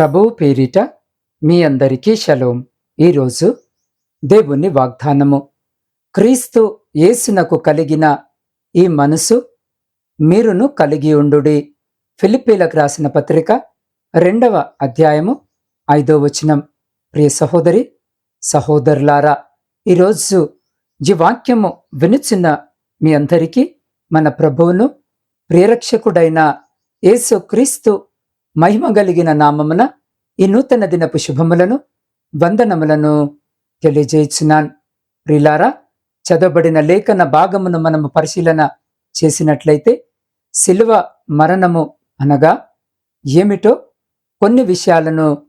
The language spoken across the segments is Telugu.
ప్రభువు పేరిట మీ అందరికీ షలోం. ఈరోజు దేవుని వాగ్దానము. క్రీస్తు యేసునకు కలిగిన ఈ మనసు మీరును కలిగి ఉండుడి. ఫిలిప్పీలకు రాసిన పత్రిక రెండవ అధ్యాయము ఐదో వచనం. ప్రియ సహోదరి సహోదరులారా ఈరోజు ఈ వాక్యము వినుచున్న మీ అందరికీ మన ప్రభువును ప్రియరక్షకుడైన యేసు క్రీస్తు మహిమ కలిగిన నామమున ఈ నూతన దినపు శుభములను వందనములను తెలియజేయుచున్నాను ప్రిలారా చదవబడిన లేఖన భాగమును మనము పరిశీలన చేసినట్లయితే శిలువ మరణము అనగా ఏమిటో కొన్ని విషయాలను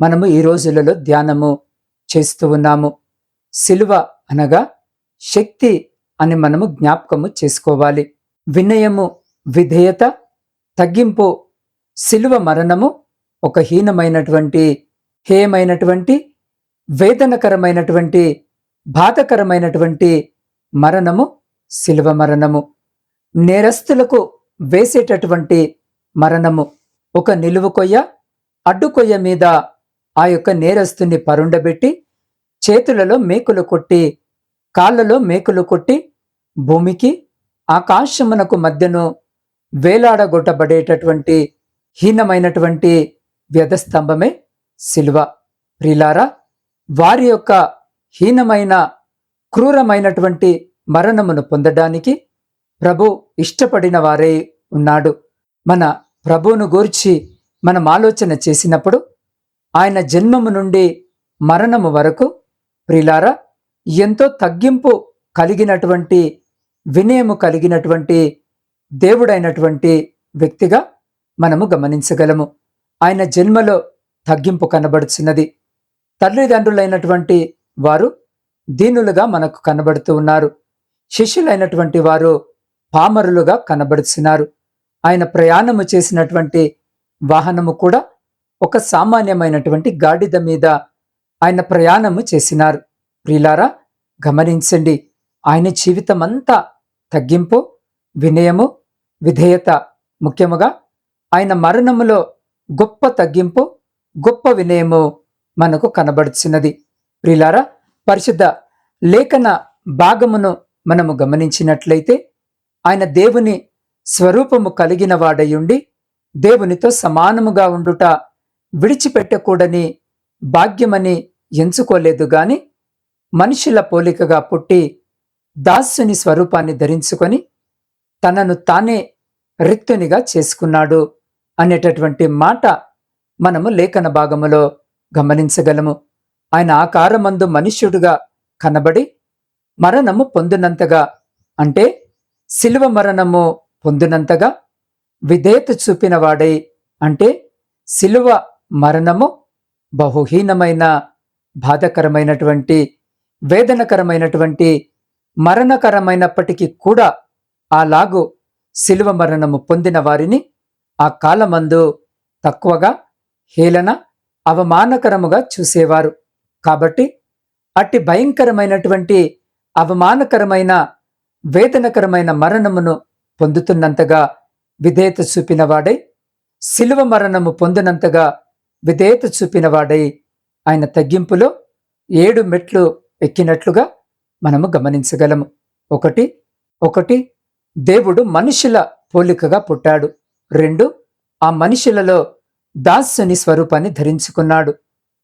మనము ఈ రోజులలో ధ్యానము చేస్తూ ఉన్నాము. శిలువ అనగా శక్తి అని మనము జ్ఞాపకము చేసుకోవాలి. వినయము విధేయత తగ్గింపు శిలువ మరణము ఒక హీనమైనటువంటి హేయమైనటువంటి వేదనకరమైనటువంటి బాధకరమైనటువంటి మరణము శిలువ మరణము. నేరస్తులకు వేసేటటువంటి మరణము. ఒక నిలువు కొయ్య మీద ఆ యొక్క నేరస్తుని పరుండబెట్టి చేతులలో మేకులు కొట్టి కాళ్ళలో మేకులు కొట్టి భూమికి ఆకాశమునకు మధ్యను వేలాడగొట్టబడేటటువంటి హీనమైనటువంటి వ్యధస్తంభమే శిల్వ ప్రిలారా వారి యొక్క హీనమైన క్రూరమైనటువంటి మరణమును పొందడానికి ప్రభు ఇష్టపడిన వారే ఉన్నాడు. మన ప్రభువును గూర్చి మనం ఆలోచన చేసినప్పుడు ఆయన జన్మము నుండి మరణము వరకు ప్రిలారా ఎంతో తగ్గింపు కలిగినటువంటి వినయము కలిగినటువంటి దేవుడైనటువంటి వ్యక్తిగా మనము గమనించగలము. ఆయన జన్మలో తగ్గింపు కనబడుచున్నది. తల్లిదండ్రులైనటువంటి వారు దీనులుగా మనకు కనబడుతూ ఉన్నారు. శిష్యులైనటువంటి వారు పామరులుగా కనబడుచున్నారు. ఆయన ప్రయాణము చేసినటువంటి వాహనము కూడా ఒక సామాన్యమైనటువంటి గాడిద మీద ఆయన ప్రయాణము చేసినారు. ప్రిలారా గమనించండి. ఆయన జీవితమంతా తగ్గింపు వినయము విధేయత ముఖ్యముగా ఆయన మరణములో గొప్ప తగ్గింపు గొప్ప వినయము మనకు కనబడుచున్నది ప్రిలారా పరిశుద్ధ లేఖన భాగమును మనము గమనించినట్లయితే ఆయన దేవుని స్వరూపము కలిగిన వాడయుండి దేవునితో సమానముగా ఉండుట విడిచిపెట్టకూడని భాగ్యమని ఎంచుకోలేదు గాని మనుషుల పోలికగా పుట్టి దాస్యుని స్వరూపాన్ని ధరించుకొని తనను తానే రిక్తునిగా చేసుకున్నాడు అనేటటువంటి మాట మనము లేఖన భాగములో గమనించగలము. ఆయన ఆకారమందు మనుష్యుడుగా కనబడి మరణము పొందినంతగా అంటే శిలువ మరణము పొందినంతగా విధేయత చూపినవాడై అంటే శిలువ మరణము బహుహీనమైన బాధకరమైనటువంటి వేదనకరమైనటువంటి మరణకరమైనప్పటికీ కూడా అలాగు శిలువ మరణము పొందిన వారిని ఆ కాలమందు తక్కువగా హేళన అవమానకరముగా చూసేవారు. కాబట్టి అట్టి భయంకరమైనటువంటి అవమానకరమైన వేదనకరమైన మరణమును పొందుతున్నంతగా విధేయత చూపినవాడై శిలువ మరణము పొందినంతగా విధేయత చూపినవాడై ఆయన తగ్గింపులో ఏడు మెట్లు ఎక్కినట్లుగా మనము గమనించగలము. ఒకటి ఒకటి దేవుడు మనుషుల పోలికగా పుట్టాడు. రెండు ఆ మనుషులలో దాస్యుని స్వరూపాన్ని ధరించుకున్నాడు.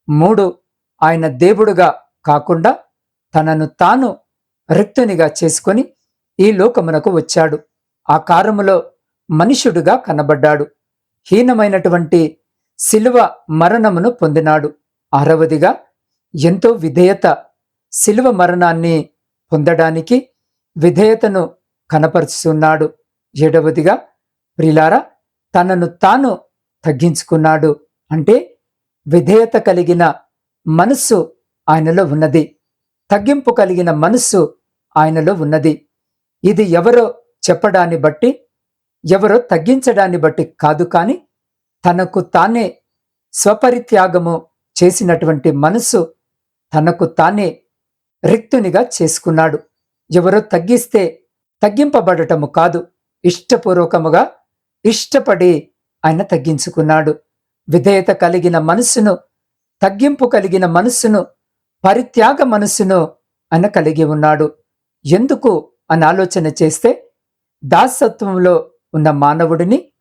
మూడు ఆయన దేవుడుగా కాకుండా తనను తాను రిక్తునిగా చేసుకొని ఈ లోకమునకు వచ్చాడు. ఆ కారములో మనుషుడుగా కనబడ్డాడు. హీనమైనటువంటి శిలువ మరణమును పొందినాడు. ఆరవదిగా ఎంతో విధేయత శిలువ మరణాన్ని పొందడానికి విధేయతను కనపరుస్తున్నాడు. ఏడవదిగా ప్రిలారా తనను తాను తగ్గించుకున్నాడు అంటే విధేయత కలిగిన మనస్సు ఆయనలో ఉన్నది. తగ్గింపు కలిగిన మనస్సు ఆయనలో ఉన్నది. ఇది ఎవరో చెప్పడాన్ని బట్టి ఎవరో తగ్గించడాన్ని బట్టి కాదు కాని తనకు తానే స్వపరిత్యాగము చేసినటువంటి మనస్సు తనకు తానే రిక్తునిగా చేసుకున్నాడు. ఎవరో తగ్గిస్తే తగ్గింపబడటము కాదు. ఇష్టపూర్వకముగా ఇష్టపడి ఆయన తగ్గించుకున్నాడు. విధేయత కలిగిన మనస్సును తగ్గింపు కలిగిన మనస్సును పరిత్యాగ మనస్సును ఆయన కలిగి ఉన్నాడు. ఎందుకు అని ఆలోచన చేస్తే దాసత్వంలో ఉన్న మానవుడిని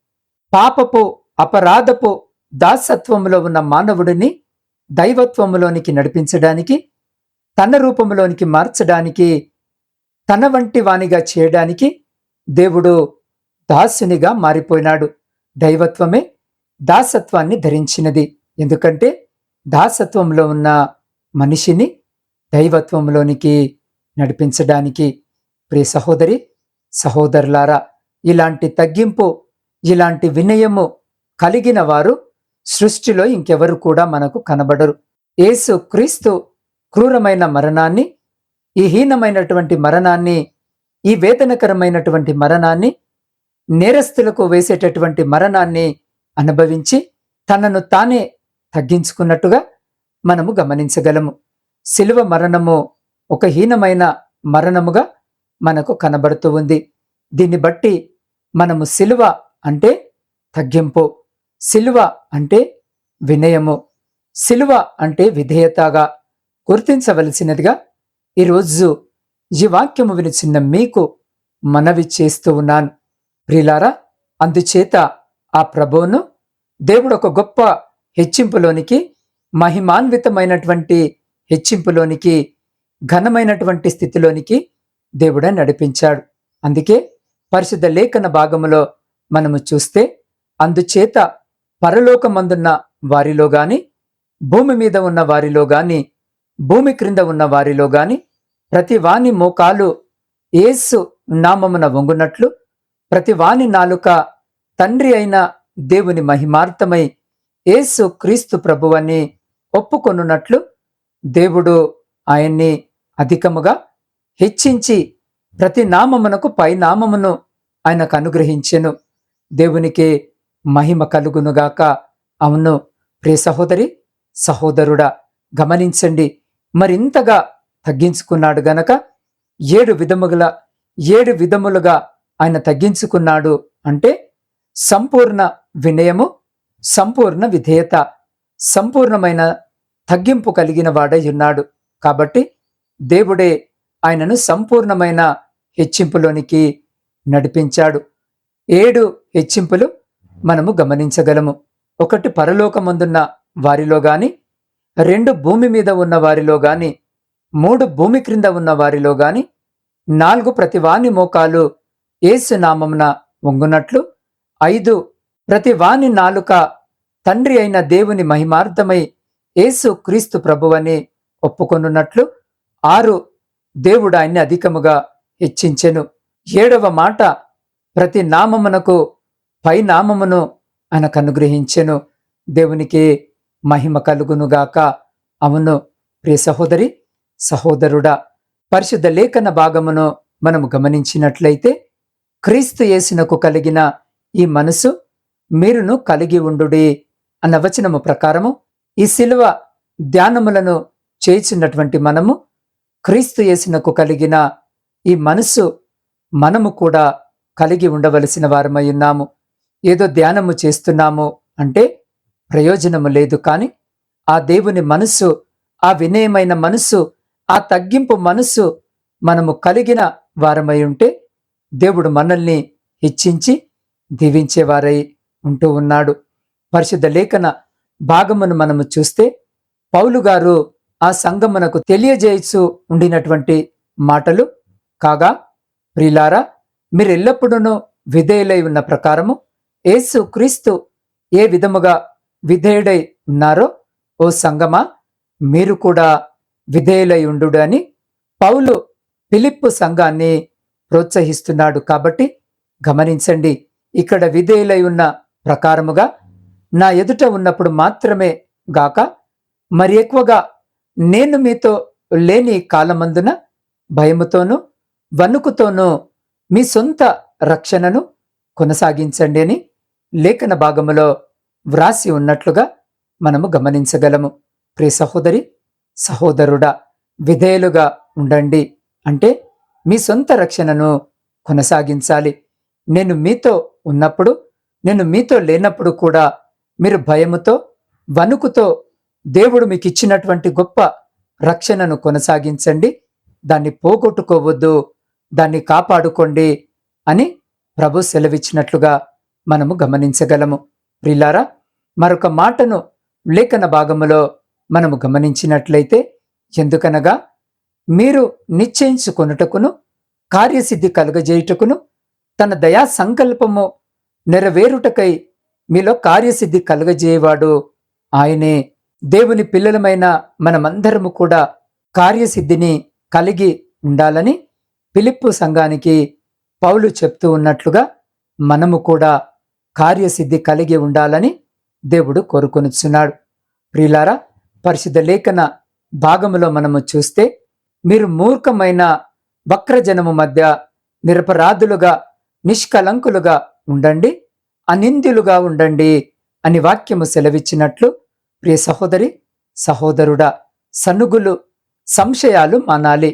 పాపపు అపరాధపు దాసత్వంలో ఉన్న మానవుడిని దైవత్వంలోనికి నడిపించడానికి తన రూపంలోనికి మార్చడానికి తన వంటి వానిగా చేయడానికి దేవుడు దాసునిగా మారిపోయినాడు. దైవత్వమే దాసత్వాన్ని ధరించినది. ఎందుకంటే దాసత్వంలో ఉన్న మనిషిని దైవత్వంలోనికి నడిపించడానికి ప్రియ సహోదరి సహోదరులారా ఇలాంటి తగ్గింపు ఇలాంటి వినయము కలిగిన వారు సృష్టిలో ఇంకెవరు కూడా మనకు కనబడరు. యేసు క్రీస్తు క్రూరమైన మరణాన్ని ఈ హీనమైనటువంటి మరణాన్ని ఈ వేదనకరమైనటువంటి మరణాన్ని నేరస్తులకు వేసేటటువంటి మరణాన్ని అనుభవించి తనను తానే తగ్గించుకున్నట్టుగా మనము గమనించగలము. శిలువ మరణము ఒక హీనమైన మరణముగా మనకు కనబడుతూ ఉంది. దీన్ని బట్టి మనము శిలువ అంటే తగ్గింపు శిలువ అంటే వినయము శిలువ అంటే విధేయతగా గుర్తించవలసినదిగా ఈరోజు ఈ వాక్యము వినిచిన్న మీకు మనవి చేస్తూ ఉన్నాను. ప్రిలారా అందుచేత ఆ ప్రభువును దేవుడు ఒక గొప్ప హెచ్చింపులోనికి మహిమాన్వితమైనటువంటి హెచ్చింపులోనికి ఘనమైనటువంటి స్థితిలోనికి దేవుడే నడిపించాడు. అందుకే పరిశుద్ధ లేఖన భాగములో మనము చూస్తే అందుచేత పరలోకమందున్న వారిలో గాని భూమి మీద ఉన్న వారిలో గాని భూమి క్రింద ఉన్న వారిలో గాని ప్రతి వాని మోకాలు ఏసు నామమున వంగునట్లు ప్రతి వాని నాలుక తండ్రి అయిన దేవుని మహిమార్థమై ఏసు క్రీస్తు ప్రభువని ఒప్పుకొనున్నట్లు దేవుడు ఆయన్ని అధికముగా హెచ్చించి ప్రతి నామమునకు పై నామమును ఆయనకు అనుగ్రహించెను. దేవునికి మహిమ కలుగునుగాక. అవును ప్రియ సహోదరి సహోదరుడా గమనించండి మరింతగా తగ్గించుకున్నాడు గనక ఏడు విధముల ఏడు విధములుగా ఆయన తగ్గించుకున్నాడు అంటే సంపూర్ణ వినయము సంపూర్ణ విధేయత సంపూర్ణమైన తగ్గింపు కలిగిన వాడై ఉన్నాడు. కాబట్టి దేవుడే ఆయనను సంపూర్ణమైన హెచ్చింపులోనికి నడిపించాడు. ఏడు హెచ్చింపులు మనము గమనించగలము. ఒకటి పరలోకమందున్న వారిలో గాని రెండు భూమి మీద ఉన్న వారిలో గాని మూడు భూమి క్రింద ఉన్న వారిలో గాని నాలుగు ప్రతి వాని మోకాలు ఏసు నామమున వంగునట్లు ఐదు ప్రతి వాని నాలుక తండ్రి అయిన దేవుని మహిమార్థమై యేసు క్రీస్తు ప్రభువని ఒప్పుకొనున్నట్లు ఆరు దేవుడు ఆయన్ని అధికముగా హెచ్చించెను. ఏడవ మాట ప్రతి నామమునకు పై నామమును ఆయనకు అనుగ్రహించెను. దేవునికి మహిమ కలుగునుగాక అవును ప్రియ సహోదరి సహోదరుడా పరిశుద్ధ లేఖన భాగమును మనము గమనించినట్లయితే క్రీస్తు యేసునకు కలిగిన ఈ మనసు మీరును కలిగి ఉండుడి అన్న వచనము ప్రకారము ఈ శిలువ ధ్యానములను చేయిచున్నటువంటి మనము క్రీస్తు యేసునకు కలిగిన ఈ మనసు మనము కూడా కలిగి ఉండవలసిన వారమై ఉన్నాము. ఏదో ధ్యానము చేస్తున్నాము అంటే ప్రయోజనము లేదు కాని ఆ దేవుని మనస్సు ఆ వినయమైన మనస్సు ఆ తగ్గింపు మనస్సు మనము కలిగిన వారమై ఉంటే దేవుడు మనల్ని హెచ్చించి దీవించేవారై ఉంటూ ఉన్నాడు. పరిశుద్ధ లేఖన భాగమును మనము చూస్తే పౌలు గారు ఆ సంగమునకు తెలియజేయచ్చు ఉండినటువంటి మాటలు. కాగా ప్రిలారా మీరెల్లప్పుడూ విధేయులై ఉన్న ప్రకారము యేసు క్రీస్తు ఏ విధముగా విధేయుడై ఉన్నారో ఓ సంగమా? మీరు కూడా విధేయులై ఉండు అని పౌలు పిలిప్పు సంఘాన్ని ప్రోత్సహిస్తున్నాడు కాబట్టి గమనించండి ఇక్కడ విధేయులై ఉన్న ప్రకారముగా నా ఎదుట ఉన్నప్పుడు మాత్రమే గాక మరి ఎక్కువగా నేను మీతో లేని కాలమందున భయముతోనూ వణుకుతోనూ మీ సొంత రక్షణను కొనసాగించండి అని లేఖన భాగములో వ్రాసి ఉన్నట్లుగా మనము గమనించగలము. ప్రియ సహోదరి సహోదరుడా విధేయులుగా ఉండండి. అంటే మీ సొంత రక్షణను కొనసాగించాలి. నేను మీతో ఉన్నప్పుడు నేను మీతో లేనప్పుడు కూడా మీరు భయముతో వణుకుతో దేవుడు మీకు ఇచ్చినటువంటి గొప్ప రక్షణను కొనసాగించండి. దాన్ని పోగొట్టుకోవద్దు దాన్ని కాపాడుకోండి అని ప్రభు సెలవిచ్చినట్లుగా మనము గమనించగలము. ప్రిలారా మరొక మాటను లేఖన భాగములో మనము గమనించినట్లయితే ఎందుకనగా మీరు నిశ్చయించుకొనుటకును కార్యసిద్ధి కలుగజేయుటకును తన దయా సంకల్పము నెరవేరుటకై మీలో కార్యసిద్ధి కలుగజేయవాడు. ఆయనే దేవుని పిల్లలమైన మనమందరము కూడా కార్యసిద్ధిని కలిగి ఉండాలని పిలిప్పు సంఘానికి పౌలు చెప్తూ ఉన్నట్లుగా మనము కూడా కార్యసిద్ధి కలిగి ఉండాలని దేవుడు కోరుకొనిచున్నాడు. ప్రియులారా పరిశుద్ధ లేఖన భాగములో మనము చూస్తే మీరు మూర్ఖమైన వక్రజనము మధ్య నిరపరాధులుగా నిష్కలంకులుగా ఉండండి అనిందులుగా ఉండండి అని వాక్యము సెలవిచ్చినట్లు ప్రియ సహోదరి సహోదరుడా సనుగులు సంశయాలు మానాలి.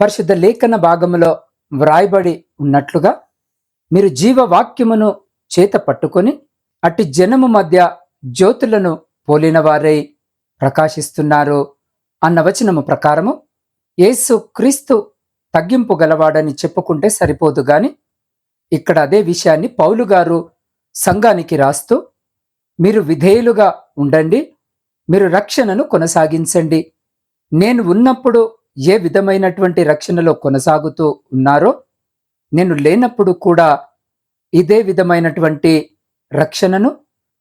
పరిశుద్ధ లేఖన భాగములో వ్రాయబడి ఉన్నట్లుగా మీరు జీవవాక్యమును చేత పట్టుకొని అట్టి జనము మధ్య జ్యోతులను పోలినవారై ప్రకాశిస్తున్నారు అన్న వచనము ప్రకారము యేసు క్రీస్తు తగ్గింపు గలవాడని చెప్పుకుంటే సరిపోదు గాని ఇక్కడ అదే విషయాన్ని పౌలు గారు సంఘానికి రాస్తూ మీరు విధేయులుగా ఉండండి మీరు రక్షణను కొనసాగించండి. నేను ఉన్నప్పుడు ఏ విధమైనటువంటి రక్షణలో కొనసాగుతూ ఉన్నారో నేను లేనప్పుడు కూడా ఇదే విధమైనటువంటి రక్షణను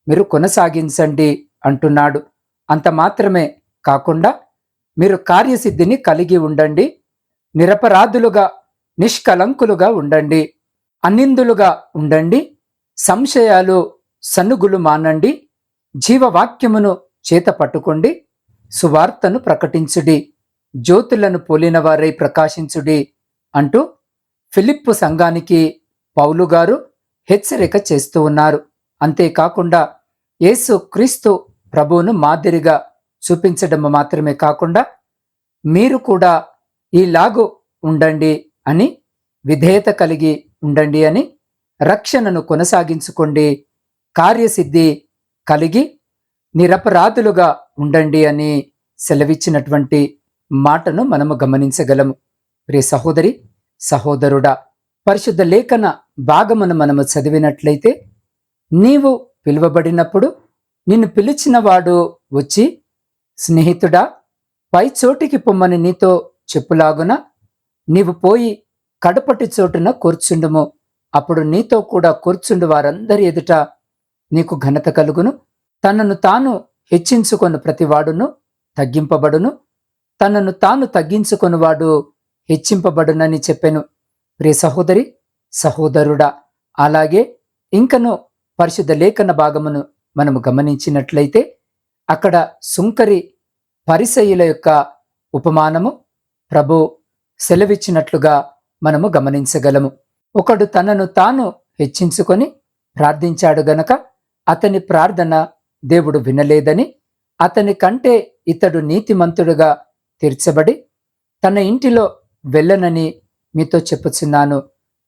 మీరు కొనసాగించండి అంటున్నాడు. అంత మాత్రమే కాకుండా మీరు కార్యసిద్ధిని కలిగి ఉండండి. నిరపరాధులుగా నిష్కలంకులుగా ఉండండి. అనిందులుగా ఉండండి. సంశయాలు సనుగులు మానండి. జీవవాక్యమును చేత పట్టుకోండి. సువార్తను ప్రకటించుడి. జ్యోతులను పోలిన వారై ప్రకాశించుడి అంటూ ఫిలిప్పు సంఘానికి పౌలు గారు హెచ్చరిక చేస్తూ ఉన్నారు. అంతేకాకుండా యేసు క్రీస్తు ప్రభువును మాదిరిగా చూపించడం మాత్రమే కాకుండా మీరు కూడా ఈలాగు ఉండండి అని విధేయత కలిగి ఉండండి అని రక్షణను కొనసాగించుకోండి కార్యసిద్ధి కలిగి నిరపరాధులుగా ఉండండి అని సెలవిచ్చినటువంటి మాటను మనము గమనించగలము. ప్రియ సహోదరి సహోదరుడా పరిశుద్ధ లేఖన భాగమును మనము చదివినట్లయితే నీవు పిలువబడినప్పుడు నిన్ను పిలిచిన వాడు వచ్చి స్నేహితుడా పై చోటికి పొమ్మని నీతో చెప్పులాగున నీవు పోయి కడపటి చోటున కూర్చుండుము. అప్పుడు నీతో కూడా కూర్చుండు వారందరి ఎదుట నీకు ఘనత కలుగును. తనను తాను హెచ్చించుకొని ప్రతివాడును తగ్గింపబడును. తనను తాను తగ్గించుకొనివాడు హెచ్చింపబడునని చెప్పెను. ప్రియ సహోదరి సహోదరుడా అలాగే ఇంకను పరిశుద్ధ లేఖన భాగమును మనము గమనించినట్లయితే అక్కడ సుంకరి పరిసయుల యొక్క ఉపమానము ప్రభు సెలవిచ్చినట్లుగా మనము గమనించగలము. ఒకడు తనను తాను హెచ్చించుకొని ప్రార్థించాడు గనక అతని ప్రార్థన దేవుడు వినలేదని అతని కంటే ఇతడు నీతిమంతుడుగా తీర్చబడి తన ఇంటిలో వెళ్ళనని మీతో చెప్పుచున్నాను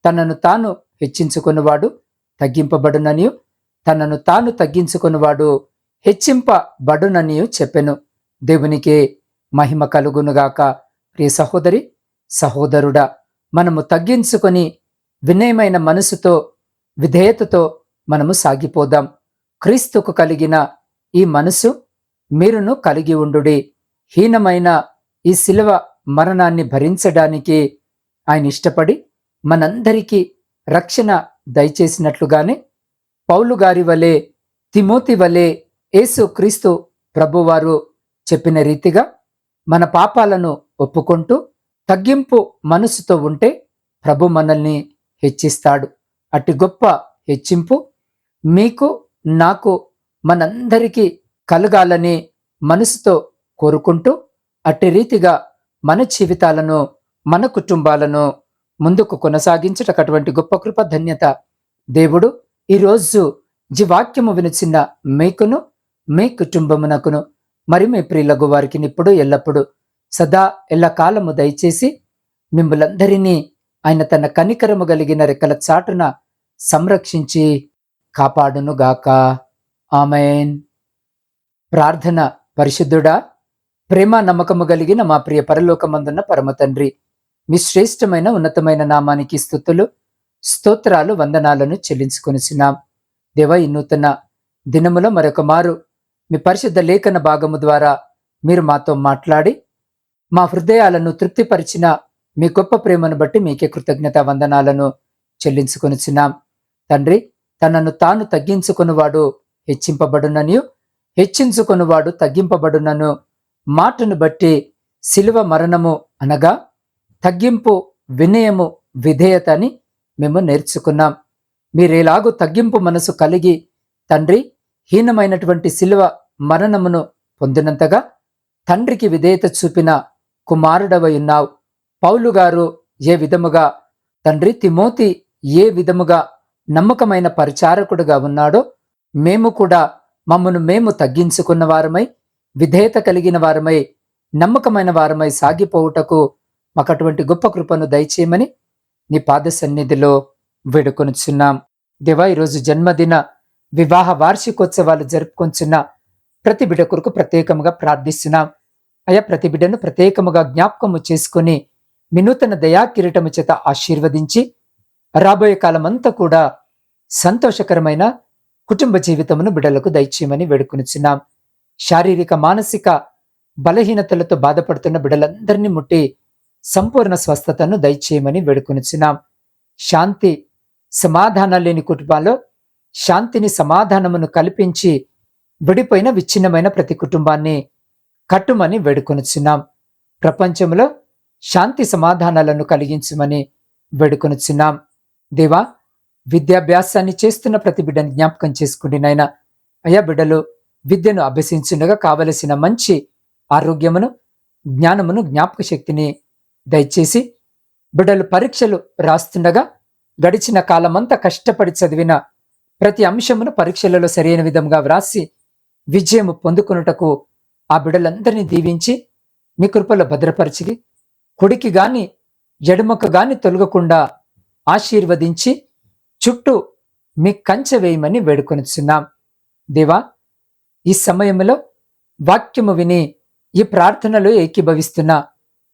తనను తాను హెచ్చించుకున్నవాడు తగ్గింపబడుననియు తనను తాను తగ్గించుకున్నవాడు హెచ్చింపబడుననియు చెప్పెను. దేవునికి మహిమ కలుగునుగాక. ప్రియ సహోదరి సహోదరుడా మనము తగ్గించుకొని వినయమైన మనసుతో విధేయతతో మనము సాగిపోదాం. క్రీస్తుకు కలిగిన ఈ మనసు మీరును కలిగి ఉండుడి. హీనమైన ఈ శిలువ మరణాన్ని భరించడానికి ఆయన ఇష్టపడి మనందరికీ రక్షణ దయచేసినట్లుగానే పౌలు గారి వలె తిమోతి వలె యేసు క్రీస్తు ప్రభువారు చెప్పిన రీతిగా మన పాపాలను ఒప్పుకుంటూ తగ్గింపు మనసుతో ఉంటే ప్రభు మనల్ని హెచ్చిస్తాడు. అట్టి గొప్ప హెచ్చింపు మీకు నాకు మనందరికీ కలగాలని మనసుతో కోరుకుంటూ అట్టి రీతిగా మన జీవితాలను మన కుటుంబాలను ముందుకు కొనసాగించటకు అటువంటి గొప్ప కృప ధన్యత. దేవుడు ఈరోజు జీవాక్యము వినిచిన మీకును మీ కుటుంబమునకును మరి మీ ప్రియులకు వారికి ఇప్పుడు ఎల్లప్పుడు సదా ఎల్లకాలము దయచేసి మిమ్మలందరినీ ఆయన తన కనికరము కలిగిన రెక్కల చాటున సంరక్షించి కాపాడునుగాక. ఆమెన్. ప్రార్థన పరిశుద్ధుడా ప్రేమ నమ్మకము కలిగిన మా ప్రియ పరలోకమందున్న పరమ తండ్రి మీ శ్రేష్టమైన ఉన్నతమైన నామానికి స్థుతులు స్తోత్రాలు వందనాలను చెల్లించుకొనిచున్నాం. దేవ ఈ నూతన దినములో మరొక మారు మీ పరిశుద్ధ లేఖన భాగము ద్వారా మీరు మాతో మాట్లాడి మా హృదయాలను తృప్తిపరిచిన మీ గొప్ప ప్రేమను బట్టి మీకే కృతజ్ఞత వందనాలను చెల్లించుకొనిచున్నాం. తండ్రి తనను తాను తగ్గించుకునివాడు హెచ్చింపబడునని హెచ్చించుకునివాడు తగ్గింపబడునను మాటను బట్టి శిలువ మరణము అనగా తగ్గింపు వినయము విధేయత అని మేము నేర్చుకున్నాం. మీరేలాగూ తగ్గింపు మనసు కలిగి తండ్రి హీనమైనటువంటి శిలువ మరణమును పొందినంతగా తండ్రికి విధేయత చూపిన కుమారుడవయున్నావు పౌలు గారు ఏ విధముగా తండ్రి తిమోతి ఏ విధముగా నమ్మకమైన పరిచారకుడుగా ఉన్నాడో మేము కూడా మమ్మను మేము తగ్గించుకున్న వారమై విధేయత కలిగిన వారమై నమ్మకమైన వారమై సాగిపోవుటకు మాకు అటువంటి గొప్ప కృపను దయచేయమని నీ పాద సన్నిధిలో వేడుకొనుచున్నాం. దేవా ఈరోజు జన్మదిన వివాహ వార్షికోత్సవాలు జరుపుకొంచున్న ప్రతి బిడ్డ కొరకు ప్రత్యేకముగా ప్రార్థిస్తున్నాం. అయా ప్రతి బిడ్డను ప్రత్యేకముగా జ్ఞాపకము చేసుకుని వినూతన దయా కిరీటము చేత ఆశీర్వదించి రాబోయే కాలమంతా కూడా సంతోషకరమైన కుటుంబ జీవితమును బిడ్డలకు దయచేయమని వేడుకొనిచున్నాం. శారీరక మానసిక బలహీనతలతో బాధపడుతున్న బిడ్డలందరినీ ముట్టి సంపూర్ణ స్వస్థతను దయచేయమని వేడుకొనిచున్నాం. శాంతి సమాధానం లేని కుటుంబాల్లో శాంతిని సమాధానమును కల్పించి విడిపోయిన విచ్ఛిన్నమైన ప్రతి కుటుంబాన్ని కట్టుమని వేడుకొనిచున్నాం. ప్రపంచంలో శాంతి సమాధానాలను కలిగించమని వేడుకొనిచున్నాం. దేవా విద్యాభ్యాసాన్ని చేస్తున్న ప్రతి బిడ్డను జ్ఞాపకం చేసుకుండి నాయన. అయ్యా బిడ్డలు విద్యను అభ్యసించుండగా కావలసిన మంచి ఆరోగ్యమును జ్ఞానమును జ్ఞాపక శక్తిని దయచేసి బిడ్డలు పరీక్షలు రాస్తుండగా గడిచిన కాలమంతా కష్టపడి చదివిన ప్రతి అంశమును పరీక్షలలో సరైన విధంగా వ్రాసి విజయము పొందుకున్నటకు ఆ బిడ్డలందరినీ దీవించి మీ కృపలో భద్రపరిచి కుడికి గాని ఎడమకు గాని తొలగకుండా ఆశీర్వదించి చుట్టూ మీ కంచె వేయమని వేడుకొనిచున్నాం. దేవా ఈ సమయంలో వాక్యము విని ఈ ప్రార్థనలో ఏకీభవిస్తున్న.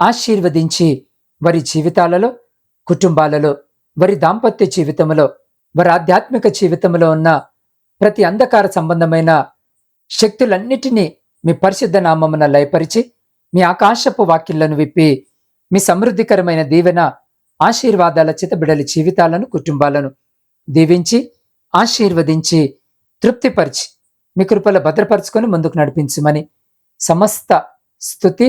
ఆశీర్వదించి వారి జీవితాలలో కుటుంబాలలో వారి దాంపత్య జీవితంలో వారి ఆధ్యాత్మిక జీవితంలో ఉన్న ప్రతి అంధకార సంబంధమైన శక్తులన్నిటినీ మీ పరిశుద్ధ నామమున లయపరిచి మీ ఆకాశపు వాక్యలను విప్పి మీ సమృద్ధికరమైన దీవెన ఆశీర్వాదాల చేత బిడలి జీవితాలను కుటుంబాలను దీవించి ఆశీర్వదించి తృప్తిపరిచి మీ కృపల భద్రపరుచుకొని ముందుకు నడిపించమని సమస్త స్థుతి